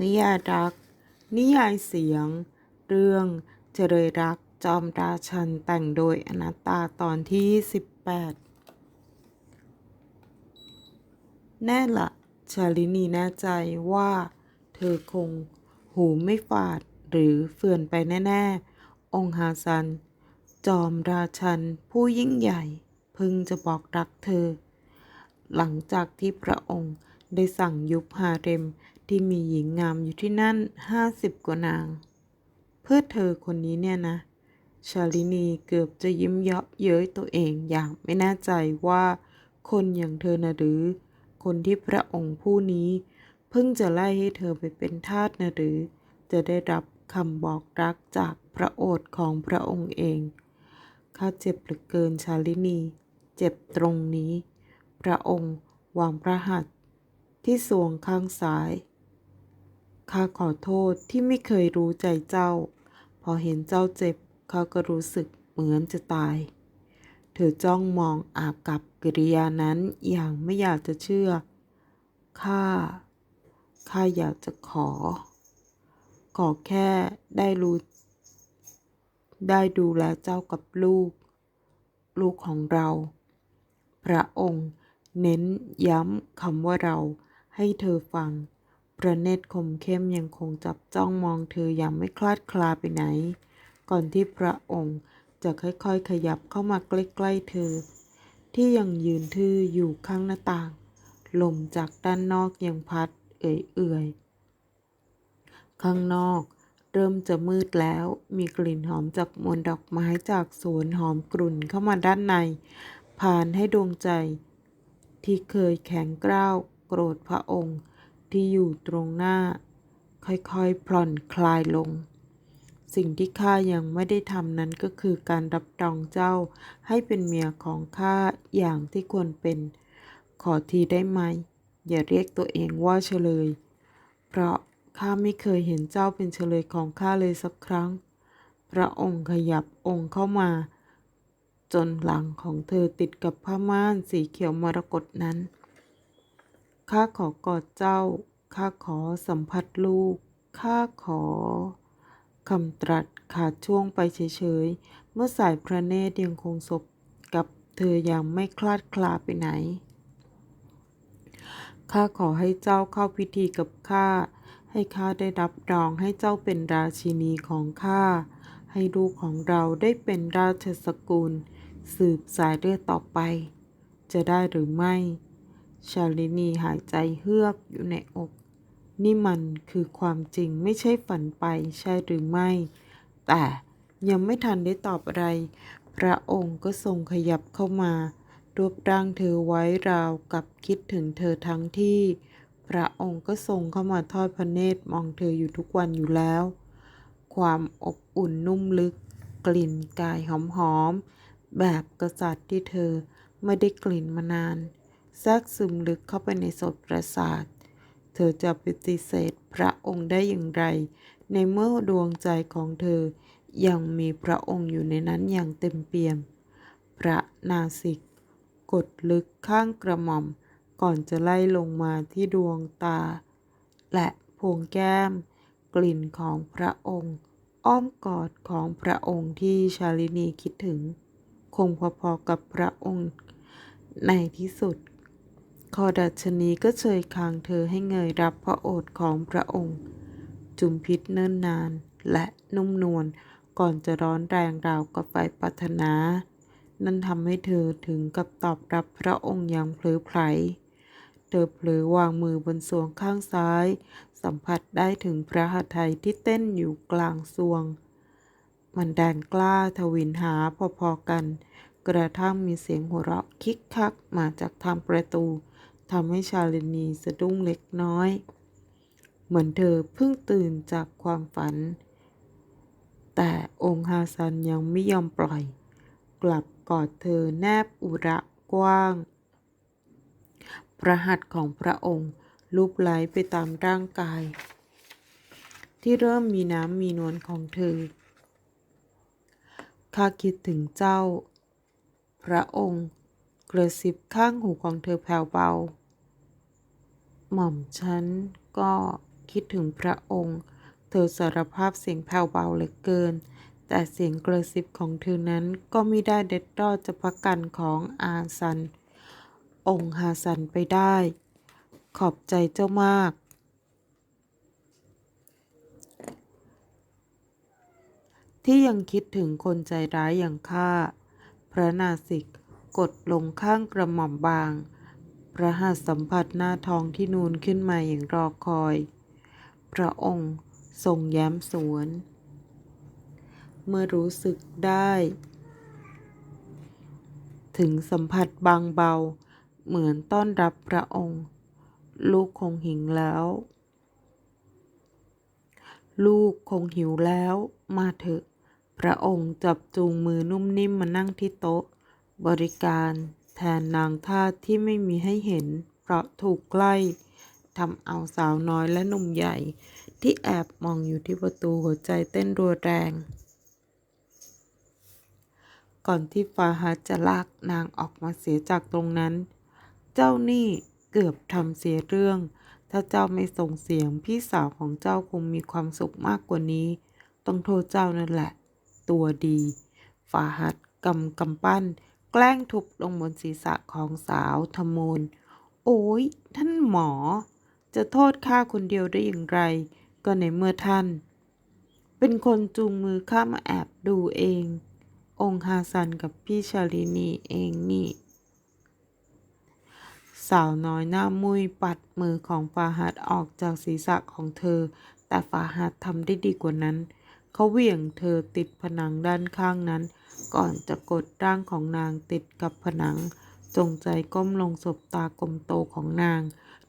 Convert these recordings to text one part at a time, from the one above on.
นิยายรัก นิยายเสียง เรื่องเจริญรักจอมราชันแต่งโดยอนัตตาตอนที่ 18 แน่ละชาลินีแน่ใจว่า เธอคง หูไม่ฝาดหรือเฟื่อนไปแน่ๆ องค์ฮาซัน จอมราชันผู้ยิ่งใหญ่พิ่งจะบอกรักเธอ หลังจากที่พระองค์ได้สั่งยุบฮาเร็ม ที่มีหญิงงามอยู่ที่นั่นห้าสิบกว่านาง เพื่อเธอคนนี้เนี่ยนะ ชาลินีเกือบจะยิ้มเยาะเย้ยตัวเองอย่างไม่แน่ใจว่าคนอย่างเธอนะหรือ คนที่พระองค์ผู้นี้ เพิ่งจะไล่ให้เธอไปเป็นทาสนะหรือ จะได้รับคำบอกรักจากพระโอษฐ์ของพระองค์เอง ข้าเจ็บเหลือเกินชาลินี เจ็บตรงนี้ พระองค์วางพระหัตถ์ที่สวงข้างซ้าย ข้าขอโทษที่ไม่เคยรู้ใจเจ้า พอเห็นเจ้าเจ็บเขาก็รู้สึกเหมือนจะตาย เธอจ้องมองอากับกิริยานั้นอย่างไม่อยากจะเชื่อ ข้า ข้าอยากจะขอ ขอแค่ได้รู้ ได้ดูแลเจ้ากับลูก ลูกของเรา พระองค์เน้นย้ำคำว่าเราให้เธอฟัง พระเนตรคมเข้มยังคงจับจ้องมองเธออย่างไม่คลาดคลาไปไหน ก่อนที่พระองค์จะค่อยๆ ขยับเข้ามาใกล้ๆเธอ ที่ยังยืนทื่ออยู่ข้างหน้าต่าง ลมจากด้านนอกยังพัดเอื่อยๆ ข้างนอกเริ่มจะมืดแล้ว มีกลิ่นหอมจากมวลดอกไม้จากสวนหอมกรุ่นเข้ามาด้านใน ผ่านให้ดวงใจ ที่เคยแข็งกร้าวโกรธพระองค์ ที่อยู่ตรงหน้า ค่อยๆผ่อนคลายลง สิ่งที่ข้ายังไม่ได้ทำนั้นก็คือการรับรองเจ้าให้เป็นเมียของข้าอย่างที่ควรเป็น ขอทีได้ไหม อย่าเรียกตัวเองว่าเฉลย เพราะข้าไม่เคยเห็นเจ้าเป็นเฉลยของข้าเลยสักครั้ง พระองค์ขยับองค์เข้ามา จนหลังของเธอติดกับผ้าม่านสีเขียวมรกตนั้น ข้าขอกอดเจ้า ข้าขอสัมผัสลูก ข้าขอคำตรัสขาดช่วงไปเฉยๆ เมื่อสายพระเนตรยังคงสบกับเธออย่างไม่คลาดคลาไปไหน ข้าขอให้เจ้าเข้าพิธีกับข้า ให้ข้าได้รับรองให้เจ้าเป็นราชินีของข้า ให้ลูกของเราได้เป็นราชสกุล สืบสายเลือดต่อไป จะได้หรือไม่ ชาลินีหายใจเฮือกอยู่ในอก นี่มันคือความจริงไม่ใช่ฝันไปใช่หรือไม่ แต่ยังไม่ทันได้ตอบอะไร พระองค์ก็ทรงขยับเข้ามารวบร่างเธอไว้ราวกับคิดถึงเธอทั้งที่ พระองค์ก็ทรงเข้ามาทอดพระเนตรมองเธออยู่ทุกวันอยู่แล้ว ความอบอุ่นนุ่มลึก กลิ่นกายหอมๆแบบกษัตริย์ที่เธอไม่ได้กลิ่นมานาน แทรกซึมลึกเข้าไปในสดประสาท เธอจะปฏิเสธพระองค์ได้อย่างไร ในเมื่อดวงใจของเธอยังมีพระองค์อยู่ในนั้นอย่างเต็มเปี่ยม พระนาสิก กดลึกข้างกระหม่อม ก่อนจะไล่ลงมาที่ดวงตา และพวงแก้ม กลิ่นของพระองค์ อ้อมกอดของพระองค์ที่ชาลินีคิดถึง คงพอๆกับพระองค์ ในที่สุด คอดัชนีก็เชยคางเธอให้เงยรับพระโอษฐ์ของพระองค์ จุมพิษเนิ่นนานและนุ่มนวลก่อนจะร้อนแรงราวกับไฟปรารถนา นั่นทำให้เธอถึงกับตอบรับพระองค์อย่างเพลอไพลเธอเผลอวางมือบนสวงข้างซ้าย สัมผัสได้ถึงพระหัตถ์ไทยที่เต้นอยู่กลางสวง มันแดนกล้าทวินหาพอๆกัน กระทั่งมีเสียงหัวเราะคิกคักมาจากทางประตู ทำให้ชาลินีสะดุ้งเล็กน้อย เหมือนเธอเพิ่งตื่นจากความฝัน แต่องค์ฮาซันยังไม่ยอมปล่อย กลับกอดเธอแนบอุระกว้างพระหัตของพระองค์ลูบไหลไปตามร่างกาย ที่เริ่มมีน้ำมีนวลของเธอ ข้าคิดถึงเจ้า พระองค์ กระซิบข้างหูของเธอแผ่วเบา หม่อมฉันก็คิดถึงพระองค์ เธอสารภาพเสียงแผ่วเบาเหลือเกิน แต่เสียงกระซิบของเธอนั้นก็ไม่ได้เด็ดรอดจะพักกันของอาซัน องค์ฮาซันไปได้ ขอบใจเจ้ามากที่ยังคิดถึงคนใจร้ายอย่างข้า พระนาสิก กดลงข้างกระหม่อมบางพระหัตสัมผัสหน้าท้องที่นูนขึ้นมาอย่างรอคอย พระองค์ทรงแย้มสวน เมื่อรู้สึกได้ ถึงสัมผัสบางเบา เหมือนต้อนรับพระองค์ ลูกคงหิงแล้ว ลูกคงหิวแล้ว มาเถอะ พระองค์จับจูงมือนุ่มนิ่มมานั่งที่โต๊ะ บริการแทนนางทาสที่ไม่มีให้เห็น เพราะถูกใกล้ทำเอาสาวน้อยและหนุ่มใหญ่ ที่แอบมองอยู่ที่ประตูหัวใจเต้นรัวแรง ก่อนที่ฟาฮัดจะลากนางออกมาเสียจากตรงนั้น เจ้านี่เกือบทำเสียเรื่อง ถ้าเจ้าไม่ส่งเสียงพี่สาวของเจ้าคงมีความสุขมากกว่านี้ ต้องโทษเจ้านั่นแหละ ตัวดีฟาฮัดกำกำปั้น แกล้งทุบลงบนศีรษะของสาวทมนโอ้ยท่านหมอ จะโทษข้าคนเดียวได้อย่างไร ก็ในเมื่อท่าน เป็นคนจูงมือข้ามาแอบดูเอง องค์ฮาซันกับพี่ชาลินีเองนี่ สาวน้อยหน้ามุยปัดมือของฟาฮัดออกจากศีรษะของเธอ แต่ฟาฮัดทำได้ดีกว่านั้นเเขาเหวี่ยงเธอติดผนังด้านข้างนั้น ก่อนจะกดร่างของนางติดกับผนัง จงใจก้มลงสบตากลมโตของนาง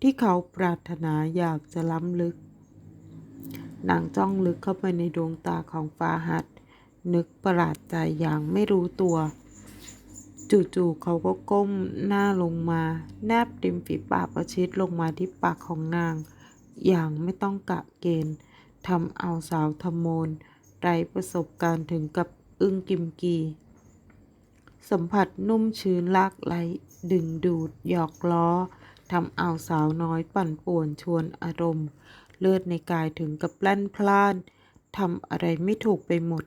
ที่เขาปรารถนาอยากจะล้ำลึก นางจ้องลึกเข้าไปในดวงตาของฟาฮัด นึกประหลาดใจอย่างไม่รู้ตัว จู่ๆเขาก็ก้มหน้าลงมา แนบริมฝีปากประชิดลงมาที่ปากของนาง อย่างไม่ต้องกะเกณฑ์ทำเอาสาวทมน ไร้ประสบการณ์ถึงกับอึ้งกิมกี สัมผัสนุ่มชื้นลากไหลดึงดูด หยอกล้อทำเอาสาวน้อยปั่นป่วนชวนอารมณ์ เลือดในกายถึงกับแล่นพล่านทำอะไรไม่ถูกไปหมด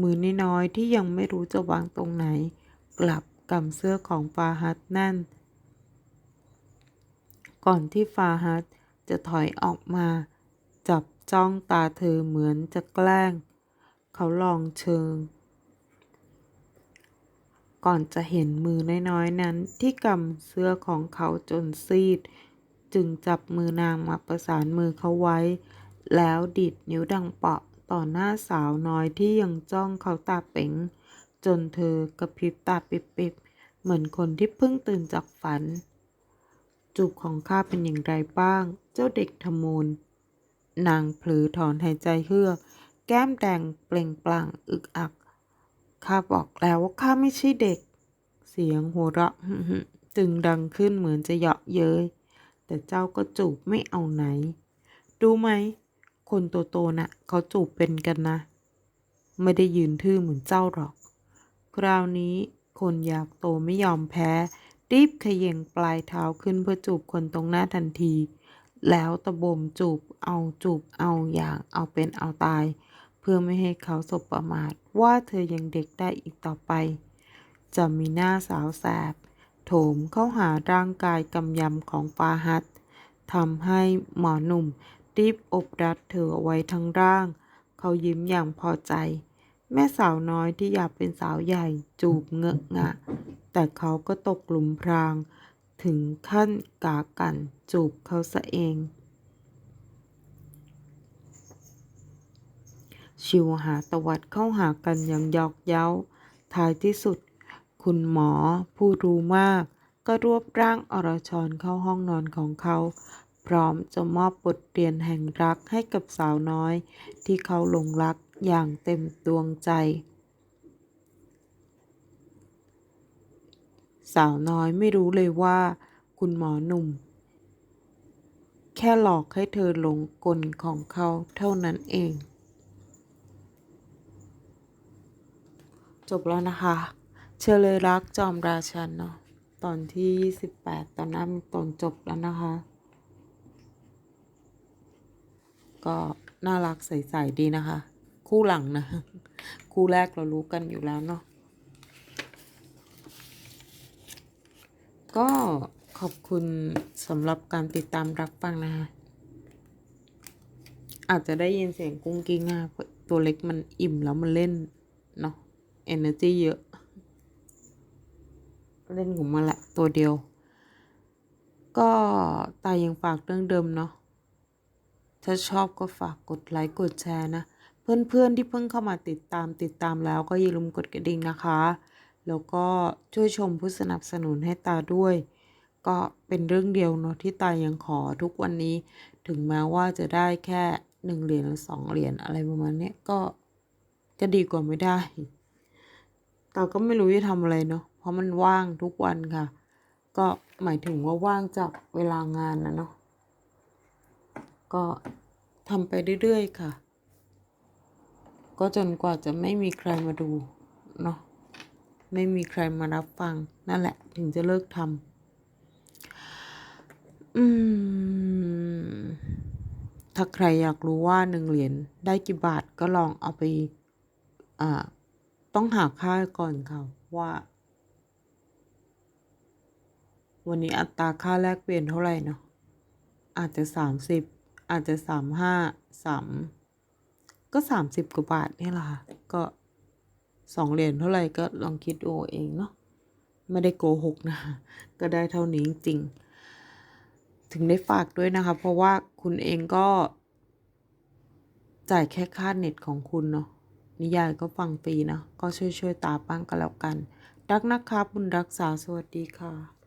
มือน้อยๆที่ยังไม่รู้จะวางตรงไหน กลับกำเสื้อของฟาฮัดแน่น ก่อนที่ฟาฮัดจะถอยออกมา จับจ้องตาเธอเหมือนจะแกล้ง เขาลองเชิง ก่อนจะเห็นมือน้อยๆนั้นที่กำเสื้อของเขาจนซีด จึงจับมือนางมาประสานมือเขาไว้ แล้วดีดนิ้วดังเปาะต่อหน้าสาวน้อยที่ยังจ้องเขาตาเป๋ง จนเธอกระพริบตาปิบๆ เหมือนคนที่เพิ่งตื่นจากฝัน จูบของข้าเป็นอย่างไรบ้าง เจ้าเด็กทมูลนางเผลอถอนหายใจเฮือก แก้มแดงเปล่งปลั่งอึกอัก ข้าบอกแล้วว่าข้าไม่ใช่เด็ก เสียงหัวเราะจึงดังขึ้นเหมือนจะเยาะเย้ย แต่เจ้าก็จูบไม่เอาไหน ดูไหม คนโตๆน่ะเขาจูบเป็นกันนะ ไม่ได้ยืนทื่อเหมือนเจ้าหรอก คราวนี้คนอยากโตไม่ยอมแพ้ รีบเขย่งปลายเท้าขึ้นเพื่อจูบคนตรงหน้าทันที แล้วตะบมจูบเอาจูบเอาอย่างเอาเป็นเอาตาย พื่อไม่ให้เขาสบประมาทว่าเธอยังเด็กได้อีกต่อไป จะมีหน้าสาวแสบ โถมเข้าหาร่างกายกำยำของฟาฮัดทำให้หมอหนุ่มรีบอบรัดเธอไว้ทั้งร่าง เขายิ้มอย่างพอใจ แม่สาวน้อยที่อยากเป็นสาวใหญ่จูบเงอะงะ แต่เขาก็ตกหลุมพราง ถึงขั้นกากันจูบเขาซะเอง ชิวหาตวัดเข้าหากันอย่างยอกเย้า ท้ายที่สุด คุณหมอผู้รู้มาก ก็รวบร่างอรชรเข้าห้องนอนของเขา พร้อมจะมอบบทเรียนแห่งรักให้กับสาวน้อย ที่เขาหลงรักอย่างเต็มดวงใจ สาวน้อยไม่รู้เลยว่า คุณหมอหนุ่ม แค่หลอกให้เธอหลงกลของเขาเท่านั้นเอง จบแล้วนะคะ เชอเลยรักจอมราชันเนาะตอนที่28ตอนนั้นตอนจบแล้วนะคะ ก็น่ารักใสๆดีนะคะ คู่หลังนะ คู่แรกเรารู้กันอยู่แล้วเนาะก็ขอบคุณสำหรับการติดตามรับฟังนะคะ อาจจะได้ยินเสียงกุ้งกิ้งอะเพราะตัวเล็กมันอิ่มแล้วมันเล่นเนาะ energy เยอะ เล่นของมันแหละตัวเดียว ก็ตายยังฝากเรื่องเดิมเนาะถ้าชอบก็ฝากกดไลค์กดแชร์นะ เพื่อนๆที่เพิ่งเข้ามาติดตามติดตามแล้วก็อย่าลืมกดกระดิ่งนะคะ แล้วก็ช่วยชมผู้สนับสนุนให้ตาด้วย ก็เป็นเรื่องเดียวเนาะที่ตายังขอทุกวันนี้ ถึงแม้ว่าจะได้แค่หนึ่งเหรียญหรือสองเหรียญอะไรประมาณนี้ก็จะดีกว่าไม่ได้ ตาก็ไม่รู้จะทำอะไรเนาะเพราะมันว่างทุกวันค่ะ ก็หมายถึงว่าว่างจากเวลางานนะเนาะก็ทำไปเรื่อยๆค่ะ ก็จนกว่าจะไม่มีใครมาดูเนาะไม่มีใครมารับฟัง นั่นแหละ ถึงจะเลิกทำอืม ถ้าใครอยากรู้ว่าหนึ่งเหรียญได้กี่บาทก็ลองเอาไป อ่า ต้องหาค่าก่อนค่ะว่า วันนี้อัตราค่าแลกเปลี่ยนเท่าไหร่เนาะอาจจะสามสิบอาจจะสามห้าสามก็สามสิบกว่าบาทนี่แหละค่ะก็สองเหรียญเท่าไหร่ก็ลองคิดดูเอเองเนาะไม่ได้โกหกนะ ก็ได้เท่านี้จริง ถึงได้ฝากด้วยนะคะ เพราะว่าคุณเองก็ จ่ายแค่ค่าเน็ตของคุณเนาะ นิยายก็ฟังฟรีนะ ก็ช่วยๆตาบ้างก็แล้วกัน รักนะคะบุญรักษาสวัสดีค่ะ